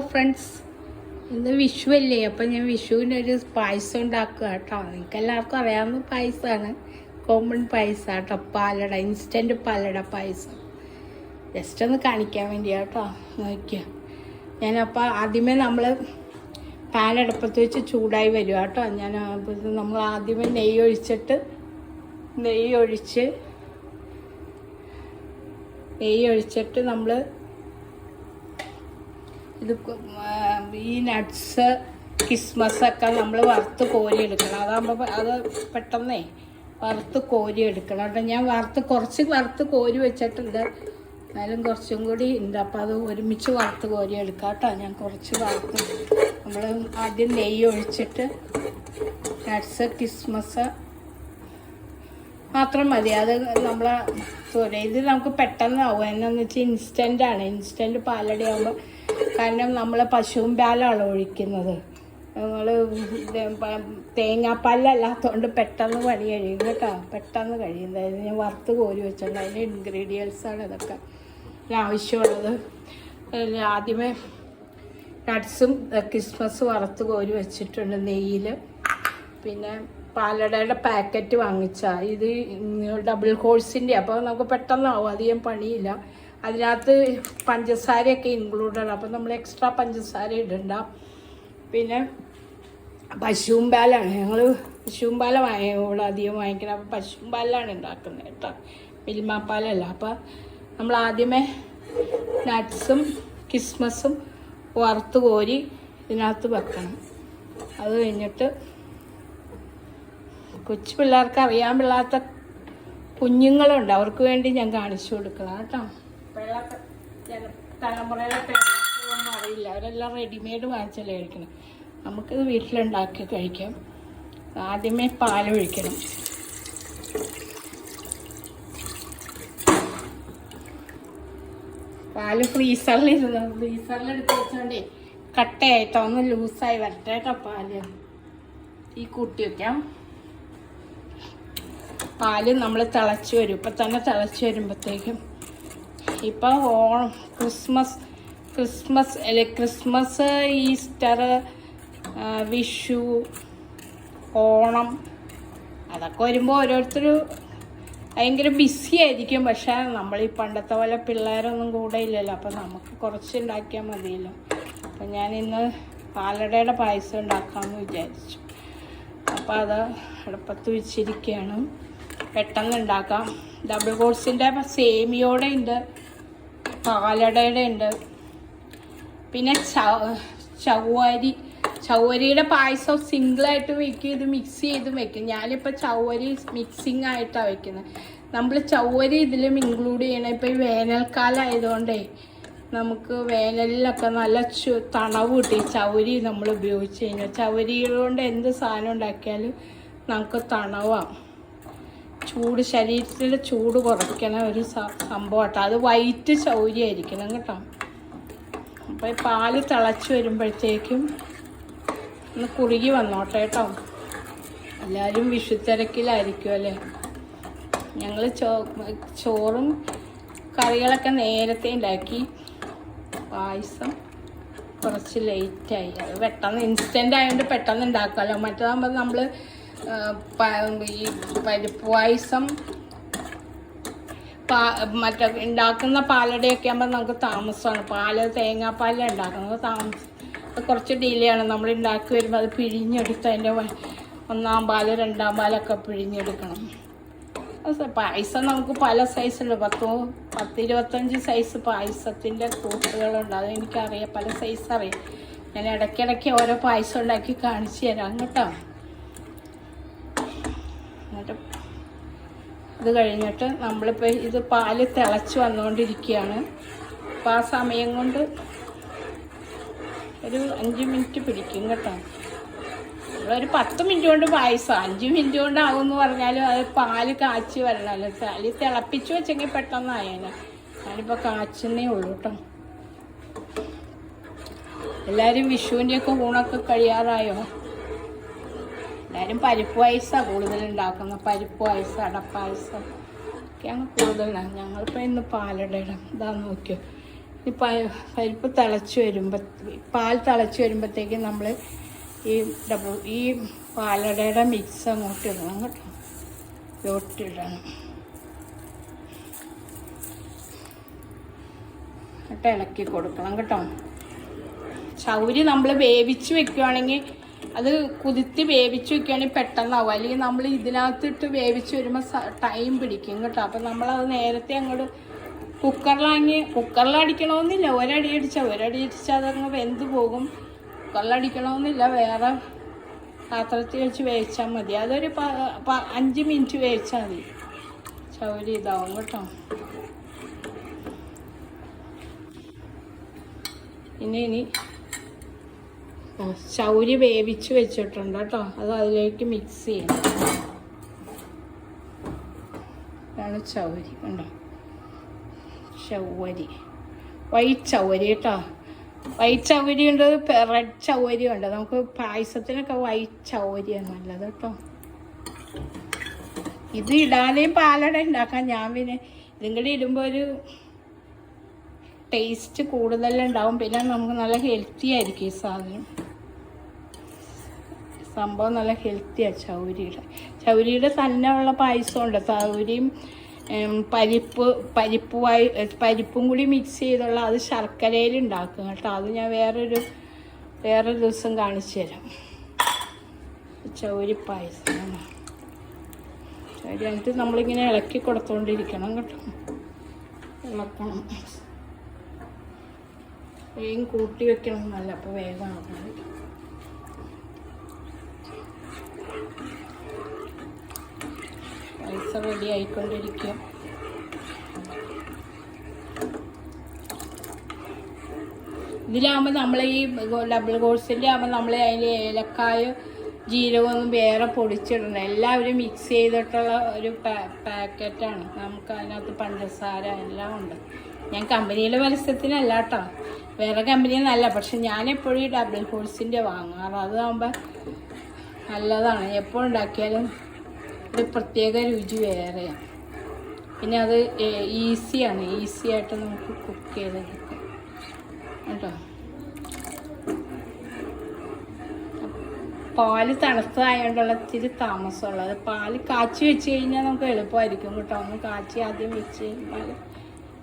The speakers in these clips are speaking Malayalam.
ഫ്രണ്ട്സ് ഇന്ന് വിഷു അല്ലേ അപ്പം ഞാൻ വിഷുവിന് ഒരു പായസം ഉണ്ടാക്കുക കേട്ടോ. നിങ്ങൾക്ക് എല്ലാവർക്കും അറിയാവുന്ന പായസമാണ്. കോമൺ പായസം കേട്ടോ പാലട ഇൻസ്റ്റന്റ് പാലട പായസം. ജസ്റ്റ് ഒന്ന് കാണിക്കാൻ വേണ്ടി കേട്ടോ. നോക്കിയ. ഞാനപ്പോൾ ആദ്യമേ നമ്മൾ പാൻ അടുപ്പത്ത് വെച്ച് ചൂടായി വരും കേട്ടോ. ഞാൻ നമ്മൾ ആദ്യമേ നെയ്യ് ഒഴിച്ചിട്ട് നെയ്യ് ഒഴിച്ച് നെയ്യ് ഒഴിച്ചിട്ട് നമ്മൾ ഇത് ഈ നട്ട്സ് കിസ്മസ് ഒക്കെ നമ്മൾ വറുത്ത് കോരി എടുക്കണം. അതാകുമ്പോൾ അത് പെട്ടെന്നേ വറുത്ത് കോരി എടുക്കണം. കേട്ടോ ഞാൻ വറുത്ത് കുറച്ച് വറുത്ത് കോരി വെച്ചിട്ടുണ്ട്. എന്നാലും കുറച്ചും കൂടി ഉണ്ട്. അപ്പോൾ അത് ഒരുമിച്ച് വറുത്ത് കോരി എടുക്കാം കേട്ടോ. ഞാൻ കുറച്ച് വറുത്ത് നമ്മൾ ആദ്യം നെയ്യ് ഒഴിച്ചിട്ട് നട്ട്സ് കിസ്മസ് മാത്രം മതി. അത് നമ്മൾ സോറി ഇത് നമുക്ക് പെട്ടെന്നാവും. എന്നാന്ന് വെച്ചാൽ ഇൻസ്റ്റന്റ് ആണ്. ഇൻസ്റ്റന്റ് പാലടയാകുമ്പോൾ കാരണം നമ്മൾ പശുവും പാലാണ് ഒഴിക്കുന്നത്. നമ്മൾ തേങ്ങാപ്പാലല്ലാത്തതുകൊണ്ട് പെട്ടെന്ന് പണി കഴിയും കേട്ടോ. പെട്ടെന്ന് കഴിയുന്നത് അതായത് ഞാൻ വറുത്ത് കോരി വെച്ചിട്ടുണ്ട് അതിന്റെ ഇൻഗ്രീഡിയൻസാണ് ഇതൊക്കെ ആവശ്യമുള്ളത്. ആദ്യമേ നട്ട്സും ക്രിസ്മസ് വറുത്ത് കോരി വെച്ചിട്ടുണ്ട് നെയ്യിൽ പിന്നെ പാലടയുടെ പാക്കറ്റ് വാങ്ങിച്ച. ഇത് ഡബിൾ കോഴ്സിന്റെ അപ്പോൾ നമുക്ക് പെട്ടെന്നാവും. അധികം പണിയില്ല. അതിനകത്ത് പഞ്ചസാരയൊക്കെ ഇൻക്ലൂഡഡ് അപ്പം നമ്മൾ എക്സ്ട്രാ പഞ്ചസാര ഇടണ്ട. പിന്നെ പശുവും പാലാണ്. ഞങ്ങൾ പശുവും പാല ഇവിടെ അധികം വാങ്ങിക്കണം. അപ്പം പശുവും പാലാണ് ഉണ്ടാക്കുന്നത് കേട്ടോ. മിൽമാപ്പാലല്ല. പാലല്ല അപ്പോൾ നമ്മൾ ആദ്യമേ നട്ട്സും കിസ്മസും വറുത്ത് കോരി ഇതിനകത്ത് വെക്കണം. അത് കഴിഞ്ഞിട്ട് കൊച്ചു പിള്ളേർക്ക് അറിയാൻ പിള്ളാത്ത കുഞ്ഞുങ്ങളുണ്ട്. അവർക്ക് വേണ്ടി ഞാൻ കാണിച്ചു കൊടുക്കണം കേട്ടോ. തലമുറയിലെ അറിയില്ല. അവരെല്ലാം റെഡിമെയ്ഡ് വാങ്ങിച്ചല്ലേ കഴിക്കണം. നമുക്കിത് വീട്ടിലുണ്ടാക്കി കഴിക്കാം. ആദ്യമേ പാലൊഴിക്കണം പാൽ ഫ്രീസറിൽ ഇരുന്നു ഫ്രീസറിൽ എടുത്ത് വെച്ചോണ്ടേ കട്ടയായിട്ടോ ഒന്ന് ലൂസായി വരട്ടെ പാൽ. ഈ കൂട്ടി വെക്കാം. പാൽ നമ്മൾ തിളച്ച് വരും. ഇപ്പം തന്നെ തിളച്ച് വരുമ്പോഴത്തേക്കും ഇപ്പം ഓണം ക്രിസ്മസ് ക്രിസ്മസ് അല്ലെ ക്രിസ്മസ് ഈസ്റ്റർ വിഷു ഓണം അതൊക്കെ വരുമ്പോൾ ഓരോരുത്തർ ഭയങ്കര ബിസി ആയിരിക്കും. പക്ഷേ നമ്മൾ ഈ പണ്ടത്തെ പോലെ പിള്ളേരൊന്നും കൂടെ ഇല്ലല്ലോ. അപ്പം നമുക്ക് കുറച്ച് ഉണ്ടാക്കിയാൽ മതിയല്ലോ. അപ്പം ഞാൻ ഇന്ന് പാലടയുടെ പായസം ഉണ്ടാക്കാമെന്ന് വിചാരിച്ചു. അപ്പോൾ അത് അടുപ്പത്ത് വെച്ചിരിക്കുകയാണ് പെട്ടെന്ന് ഉണ്ടാക്കാം. ഡബിൾ കോഴ്സിന്റെ സേമിയോടെ ഉണ്ട് പാലടയുടെ ഉണ്ട്. പിന്നെ ചവ്വരി ചവ്വരിയുടെ പായസം സിംഗിളായിട്ട് വെക്കും ഇത് മിക്സ് ചെയ്ത് വെക്കും. ഞാനിപ്പോൾ ചവ്വരി മിക്സിങ് ആയിട്ടാണ് വെക്കുന്നത്. നമ്മൾ ചവ്വരി ഇതിലും ഇൻക്ലൂഡ് ചെയ്യണം. ഇപ്പോൾ ഈ വേനൽക്കാലം ആയതുകൊണ്ടേ നമുക്ക് വേനലിലൊക്കെ നല്ല ചു തണവ് കിട്ടി. ചവരി നമ്മൾ ഉപയോഗിച്ച് കഴിഞ്ഞാൽ ചവരികൾ കൊണ്ട് എന്ത് സാധനം ഉണ്ടാക്കിയാലും നമുക്ക് തണവാം. ചൂട് ശരീരത്തിന്റെ ചൂട് കുറയ്ക്കണ ഒരു സംഭവം കേട്ടോ അത് വൈറ്റ് ചൗരി ആയിരിക്കണം കേട്ടോ. അപ്പോൾ ഈ പാൽ തിളച്ച് വരുമ്പോഴത്തേക്കും ഒന്ന് കുറുകി വന്നോട്ടെ കേട്ടോ. എല്ലാവരും വിഷുത്തിരക്കിലായിരിക്കും അല്ലേ? ഞങ്ങൾ ചോ ചോറും കറികളൊക്കെ നേരത്തെ ഉണ്ടാക്കി. പായസം കുറച്ച് ലേറ്റായി അത് പെട്ടെന്ന് ഇൻസ്റ്റന്റ് ആയതുകൊണ്ട് പെട്ടെന്ന് ഉണ്ടാക്കാമല്ലോ മറ്റേതാകുമ്പോൾ നമ്മൾ ഈ പരിപ്പ് പായസം പാ മറ്റേ ഉണ്ടാക്കുന്ന പാലടയൊക്കെ ആകുമ്പോൾ നമുക്ക് താമസമാണ് പാൽ തേങ്ങാപ്പാലാണ് ഉണ്ടാക്കുന്നത് താമസം കുറച്ച് ഡിലേ ആണ്. നമ്മൾ ഉണ്ടാക്കി വരുമ്പോൾ അത് പിഴിഞ്ഞെടുത്ത് അതിന്റെ ഒന്നാം പാൽ രണ്ടാം പാലൊക്കെ പിഴിഞ്ഞെടുക്കണം. പായസം നമുക്ക് പല സൈസുണ്ട് പത്തോ പത്ത് ഇരുപത്തഞ്ച് സൈസ് പായസത്തിന്റെ കൂട്ടുകളുണ്ട് അത് എനിക്കറിയാം. പല സൈസ് അറിയാം. ഞാൻ ഇടയ്ക്കിടയ്ക്ക് ഓരോ പായസം ഉണ്ടാക്കി കാണിച്ചു തരാം കേട്ടോ എന്നിട്ട് ഇത് കഴിഞ്ഞിട്ട് നമ്മളിപ്പോൾ ഇത് പാൽ തിളച്ച് വന്നുകൊണ്ടിരിക്കുകയാണ്. അപ്പോൾ ആ സമയം കൊണ്ട് ഒരു അഞ്ച് മിനിറ്റ് പിടിക്കും കേട്ടോ. നമ്മളൊരു പത്ത് മിനിറ്റ് കൊണ്ട് പായസം. അഞ്ച് മിനിറ്റ് കൊണ്ട് എന്ന് പറഞ്ഞാലും അത് പാൽ കാച്ചി വരണമല്ലോ. പാൽ തിളപ്പിച്ച് വെച്ചെങ്കിൽ പെട്ടെന്നായേനെ ഞാനിപ്പോൾ കാച്ചുന്നേ ഉള്ളൂ കേട്ടോ. എല്ലാവരും വിഷുവിന്റെയൊക്കെ ഊണൊക്കെ കഴിയാറായോ? എല്ലാവരും പരിപ്പ് പായസമാണ് കൂടുതൽ ഉണ്ടാക്കുന്നത്. പരിപ്പ് പായസം അടപ്പായസം ഒക്കെയാണ് കൂടുതൽ ഞങ്ങളിപ്പോൾ ഇന്ന് ഇടാം ഇതാ നോക്കിയോ ഈ പരിപ്പ് തിളച്ച് വരുമ്പോൾ പാൽ തിളച്ച് വരുമ്പോഴത്തേക്കും നമ്മൾ ഈ ഡബിൾ ഈ പാലടയുടെ മിക്സ് അങ്ങോട്ട് ഇടണം. കേട്ടോ ഇടണം. എന്നിട്ട് ഇളക്കി കൊടുക്കണം കേട്ടോ. ചൗരി നമ്മൾ വേവിച്ച് വെക്കുകയാണെങ്കിൽ അത് കുതിർത്തി വേവിച്ച് വെക്കുകയാണെങ്കിൽ പെട്ടെന്നാവും. അല്ലെങ്കിൽ നമ്മൾ ഇതിനകത്തിട്ട് വേവിച്ച് വരുമ്പോൾ ടൈം പിടിക്കും കേട്ടോ. അപ്പം നമ്മളത് നേരത്തെ അങ്ങോട്ട് കുക്കറിലാങ്ങി കുക്കറിലടിക്കണമെന്നില്ല. ഒരടി അടിച്ചാൽ ഒരടി അടിച്ചാൽ അതങ്ങ് വെന്ത് പോകും. കുക്കറിലടിക്കണമെന്നില്ല. വേറെ പാത്രത്തിൽ വെച്ച് വേവിച്ചാൽ മതി. അതൊരു അഞ്ച് മിനിറ്റ് വേവിച്ചാൽ മതി. ചൗരി ഇതാവും കേട്ടോ. ഇനി ഇനി ചൗരി വേവിച്ച് വെച്ചിട്ടുണ്ട് കേട്ടോ. അത് അതിലേക്ക് മിക്സ് ചെയ്യണം. ഇതാണ് ചൗരി ഉണ്ടോ ചൗവരി വൈറ്റ് ചൗരി കേട്ടോ. വൈറ്റ് ചൗരി ഉണ്ട് റെഡ് ചൗരി ഉണ്ട്. നമുക്ക് പായസത്തിനൊക്കെ വൈറ്റ് ചൗരിയാണ് നല്ലത് കേട്ടോ. ഇത് ഇടാതെയും പാലട ഉണ്ടാക്കാം. ഞാൻ പിന്നെ ഇതും കൂടി ഇടുമ്പോൾ ഒരു ടേസ്റ്റ് കൂടുതലുണ്ടാവും പിന്നെ നമുക്ക് നല്ല ഹെൽത്തി ആയിരിക്കും ഈ സാധനം. സംഭവം നല്ല ഹെൽത്തിയാണ് ചൗരിയുടെ. ചൗരിയുടെ തന്നെ ഉള്ള പായസമുണ്ട്. ചൗരിയും പരിപ്പ് പരിപ്പുമായി പരിപ്പും കൂടി മിക്സ് ചെയ്തുള്ള അത് ശർക്കരയിൽ ഉണ്ടാക്കും കേട്ടോ. അത് ഞാൻ വേറൊരു വേറൊരു ദിവസം കാണിച്ചു തരാം. ചൗരി പായസം ചൗരി എന്നിട്ട് നമ്മളിങ്ങനെ ഇളക്കി കൊടുത്തോണ്ടിരിക്കണം കേട്ടോ. ഇളക്കണം. വേഗം കൂട്ടി വെക്കണം എന്നല്ല അപ്പോൾ വേഗം ആക്കണം. പൈസ റെഡി ആയിക്കൊണ്ടിരിക്കും ഇതിലാകുമ്പോൾ നമ്മൾ ഈ ഡബിൾ കോഴ്സിന്റെ ആകുമ്പോൾ നമ്മൾ അതിൽ ഏലക്കായ ജീരകമൊന്നും വേറെ പൊടിച്ചിടണം എല്ലാവരും മിക്സ് ചെയ്തിട്ടുള്ള ഒരു പാക്കറ്റാണ് നമുക്ക് അതിനകത്ത് പഞ്ചസാര എല്ലാം ഉണ്ട്. ഞാൻ കമ്പനിയുടെ പരസ്യത്തിനല്ല കേട്ടോ വേറെ കമ്പനിയൊന്നല്ല. നല്ല പക്ഷെ ഞാൻ എപ്പോഴും ഈ ഡബിൾ കോഴ്സിന്റെ വാങ്ങാറ്. അതാകുമ്പോൾ നല്ലതാണ്. എപ്പോൾ ഉണ്ടാക്കിയാലും ഒരു പ്രത്യേക രുചി വേറെയാണ് പിന്നെ അത് ഈസിയാണ് ഈസി ആയിട്ട് നമുക്ക് കുക്ക് ചെയ്തെടുക്കാം. കേട്ടോ? പാൽ തണുത്തതായതുകൊണ്ടുള്ള ഇത്തിരി താമസമുള്ളത് പാൽ കാച്ചി വെച്ച് കഴിഞ്ഞാൽ നമുക്ക് എളുപ്പമായിരിക്കും കേട്ടോ. ഒന്ന് കാച്ചി ആദ്യം വെച്ച് കഴിഞ്ഞാൽ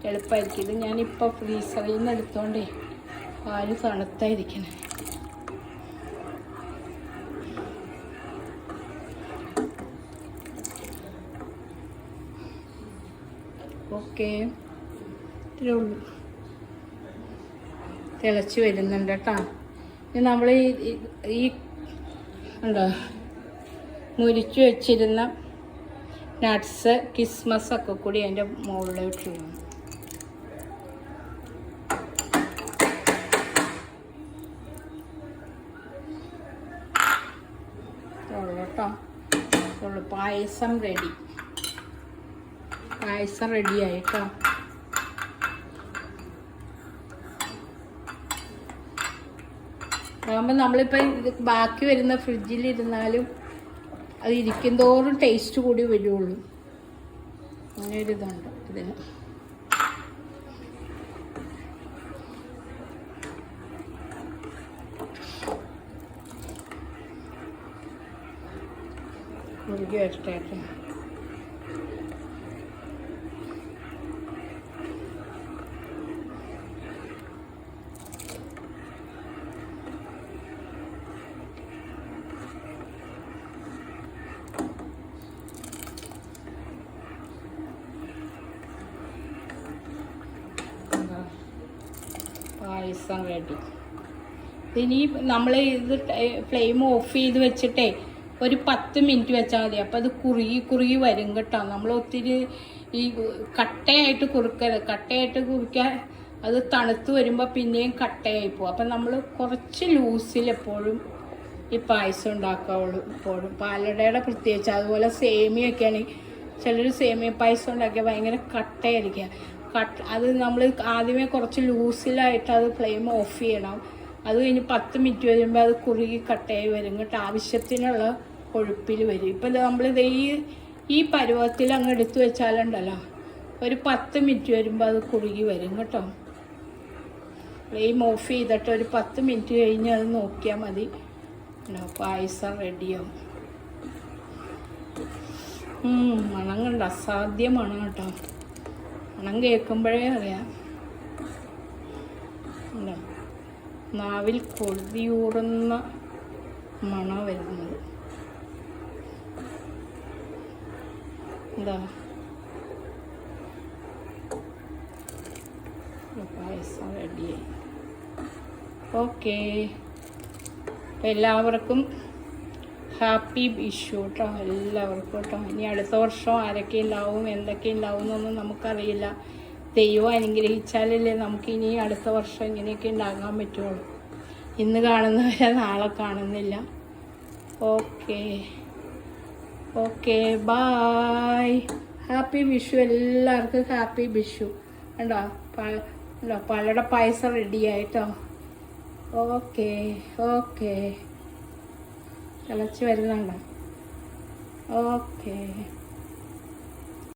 എളുപ്പമായിരിക്കും. ഇത് ഞാനിപ്പോൾ ഫ്രീസറിൽ നിന്ന് എടുത്തോണ്ടേ പാൽ തണുത്തായിരിക്കണേ. ഓക്കെ ഇത്രേ ഉള്ളൂ. തിളച്ച് വരുന്നുണ്ട് കേട്ടോ. ഇനി നമ്മൾ ഈ ഈ- ഉണ്ടോ മുരിച്ചു വെച്ചിരുന്ന നട്ട്സ് കിസ്മസ് ഒക്കെ കൂടി അതിന്റെ ഇത്രയുള്ളൂ കേട്ടോ. പായസം റെഡി പായസം റെഡിയായി കേട്ടോ അതാകുമ്പോൾ നമ്മളിപ്പോൾ ഇത് ബാക്കി വരുന്ന ഫ്രിഡ്ജിലിരുന്നാലും അത് ഇരിക്കും തോറും ടേസ്റ്റ് കൂടി വരുള്ളൂ. അങ്ങനെ ഒരു ഇതുണ്ട് ഇതിന്. വരട്ടെ കേട്ടോ എന്താ? പായസം റെഡി ഇനി നമ്മൾ ഇത് ഫ്ലെയിം ഓഫ് ചെയ്ത് വെച്ചിട്ടേ ഒരു പത്ത് മിനിറ്റ് വെച്ചാൽ മതി. അപ്പോൾ അത് കുറുകി കുറുകി വരും കേട്ടോ. നമ്മൾ ഒത്തിരി ഈ കട്ടയായിട്ട് കുറുക്കരുത്. കട്ടയായിട്ട് കുറിക്കാൻ അത് തണുത്ത് വരുമ്പോൾ പിന്നെയും കട്ടയായി പോകും. അപ്പം നമ്മൾ കുറച്ച് ലൂസിൽ എപ്പോഴും ഈ പായസം ഉണ്ടാക്കാവുള്ളൂ എപ്പോഴും. പാലടയുടെ പ്രത്യേകിച്ച് അതുപോലെ സേമിയൊക്കെയാണ് ചിലർ സേമിയ പായസം ഉണ്ടാക്കിയാൽ ഭയങ്കര കട്ടയായിരിക്കുക കട്ട് അത് നമ്മൾ ആദ്യമേ കുറച്ച് ലൂസിലായിട്ട് അത് ഫ്ലെയിം ഓഫ് ചെയ്യണം. അത് കഴിഞ്ഞ് പത്ത് മിനിറ്റ് വരുമ്പോൾ അത് കുറുകി കട്ടയായി വരും. കേട്ടോ ആവശ്യത്തിനുള്ള കൊഴുപ്പിൽ വരും. ഇപ്പം നമ്മളിത് ഈ ഈ പരുവത്തിൽ അങ്ങ് എടുത്തു വെച്ചാലുണ്ടല്ലോ ഒരു പത്ത് മിനിറ്റ് വരുമ്പോൾ അത് കുറുകി വരും കേട്ടോ. ഫ്ലെയിം ഓഫ് ചെയ്തിട്ട് ഒരു പത്ത് മിനിറ്റ് കഴിഞ്ഞ് അത് നോക്കിയാൽ മതി. പായസം റെഡിയാവും. മണം കണ്ട അസാധ്യ മണം കേട്ടോ. മണം കേൾക്കുമ്പോഴേ അറിയാം? നാവിൽ കൊഴുതിയൂറുന്ന മണം വരുന്നത്? എന്താ പായസം റെഡിയായി ഓക്കേ എല്ലാവർക്കും ഹാപ്പി വിഷു കേട്ടോ എല്ലാവർക്കും കേട്ടോ ഇനി അടുത്ത വർഷം ആരൊക്കെ ഉണ്ടാവും എന്തൊക്കെ ഉണ്ടാവും എന്നൊന്നും നമുക്കറിയില്ല. ദൈവം അനുഗ്രഹിച്ചാലല്ലേ നമുക്ക് ഇനി അടുത്ത വർഷം ഇങ്ങനെയൊക്കെ ഉണ്ടാകാൻ പറ്റുള്ളൂ. ഇന്ന് കാണുന്നവരെ നാളെ കാണുന്നില്ല. Okay. Okay bye happy Vishu എല്ലാവർക്കും ഹാപ്പി വിഷു. കണ്ടോ? കണ്ടോ? പൈസ പായസം റെഡിയായിട്ടോ ഓക്കെ ഓക്കെ. തിളച്ച് വരുന്നുണ്ടോ. ഓക്കെ.